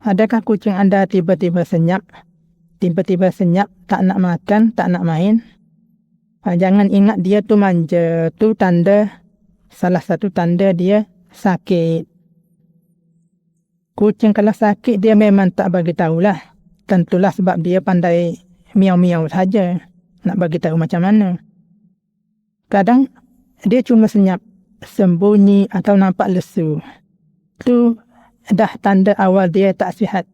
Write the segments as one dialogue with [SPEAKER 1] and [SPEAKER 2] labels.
[SPEAKER 1] Adakah kucing anda tiba-tiba senyap? Tiba-tiba senyap, tak nak makan, tak nak main? Ha, jangan ingat dia tu manja. Tu tanda, salah satu tanda dia sakit. Kucing kalau sakit dia memang tak bagi tahulah. Tentulah sebab dia pandai miau-miau saja. Nak bagi tahu macam mana. Kadang dia cuma senyap, sembunyi atau nampak lesu. Tu dah tanda awal dia tak sihat.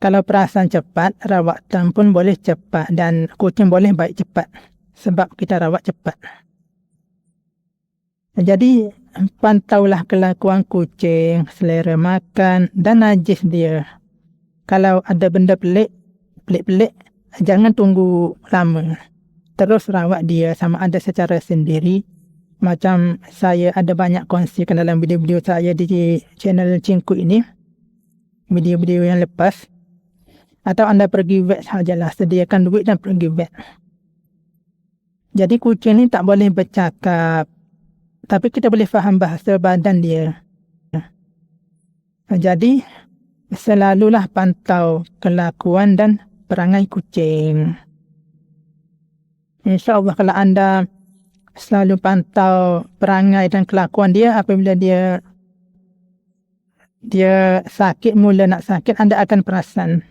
[SPEAKER 1] Kalau perasan cepat, rawatan pun boleh cepat dan kucing boleh baik cepat sebab kita rawat cepat. Jadi, pantaulah kelakuan kucing, selera makan dan najis dia. Kalau ada benda pelik, pelik-pelik, jangan tunggu lama. Terus rawat dia sama ada secara sendiri macam saya ada banyak kongsikan dalam video-video saya di channel Cingku ini. Video-video yang lepas. Atau anda pergi vet sajalah. Sediakan duit dan pergi vet. Jadi kucing ni tak boleh bercakap. Tapi kita boleh faham bahasa badan dia. Jadi selalulah pantau kelakuan dan perangai kucing. InsyaAllah kalau anda selalu pantau perangai dan kelakuan dia apabila dia dia sakit mula nak sakit anda akan perasan